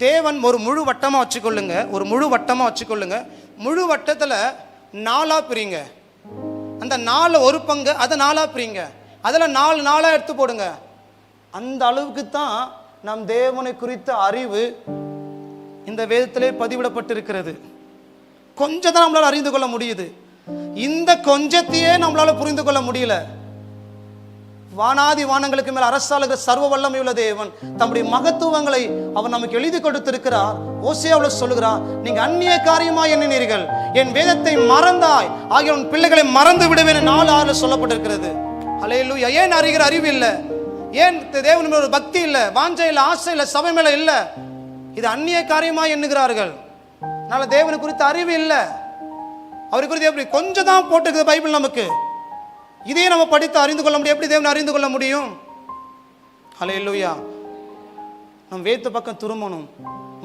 தேவன் ஒரு முழு வட்டமாக வச்சுக்கொள்ளுங்க. ஒரு முழு வட்டமாக வச்சுக்கொள்ளுங்க. முழு வட்டத்தில் நாலாக பிரிங்க. அந்த நாலு ஒரு பங்கு அதை நாலாக பிரிங்க. அதில் நாலு நாளாக எடுத்து போடுங்க. அந்த அளவுக்கு தான் நம் தேவனை குறித்த அறிவு இந்த வேதத்திலே பதிவிடப்பட்டிருக்கிறது. கொஞ்சம் தான் நம்மளால் அறிந்து கொள்ள முடியுது. இந்த கொஞ்சத்தையே நம்மளால் புரிந்து கொள்ள முடியல. வானாதி வானங்களுக்கு மேல் அரசாளுகிற சர்வ வல்லமையுள்ள தேவன். தம்முடைய மகத்துவங்களை அவர் நமக்கு எழுதி கொடுத்திருக்கிறார். ஓசியாவில் சொல்லுகிறார் நீங்க அந்நிய காரியமா எண்ணினீர்கள். என் வேதத்தை மறந்தாய். ஆகிய உன் பிள்ளைகளை மறந்து விடுவேன் நாலு ஆறுல சொல்லப்பட்டிருக்கிறது. அலையிலூயா ஏன் அறிகிற அறிவு இல்லை? ஏன் தேவன் மேல ஒரு பக்தி இல்லை? வாஞ்சை இல்லை ஆசை இல்லை சபை மேல இல்லை? இது அந்நிய காரியமா எண்ணுகிறார்கள். அதனால தேவனை குறித்த அறிவு இல்லை. அவரை குறித்து எப்படி? கொஞ்சம் தான் போட்டுக்குது பைபிள் நமக்கு. இதையே நம்ம படித்து அறிந்து கொள்ள முடியும். எப்படி தேவனை அறிந்து கொள்ள முடியும்? ஹalleluya நம் வேத்து பக்கம் திரும்பணும்.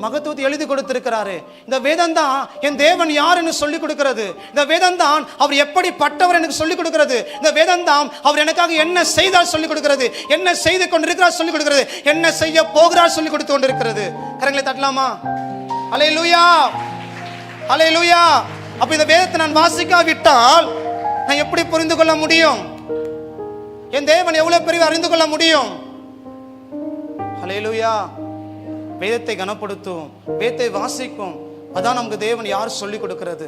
மகத்துவத்தை எழுதி கொடுத்திருக்கிறாரு. இந்த வேதம் தான் என் தேவன் யார் என்று சொல்லிக் கொடுக்கிறது. இந்த வேதம் தான் அவர் எப்படி பட்டவர் எனக்கு சொல்லிக் கொடுக்கிறது. இந்த வேதம் தான் அவர் எனக்காக என்ன செய்தால் சொல்லிக் கொடுக்கிறது. என்ன செய்து கொண்டிருக்கிறார் சொல்லிக் கொடுக்கிறது. என்ன செய்ய போகிறார் சொல்லிக் கொடுத்து கொண்டிருக்கிறது. கரங்களை தட்டலாமா? அலை லுயா அலை லூயா அப்ப இந்த வேதத்தை நான் வாசிக்காவிட்டால் நான் எப்படி புரிந்து கொள்ள முடியும்? என் தேவன் எவ்வளவு பெரிய அறிந்து கொள்ள முடியும்? ஹalleluya வேதத்தை கனப்படுத்தும் வேதத்தை வாசிக்கும். அதான் நமக்கு தேவன் யார் சொல்லிக் கொடுக்கிறது?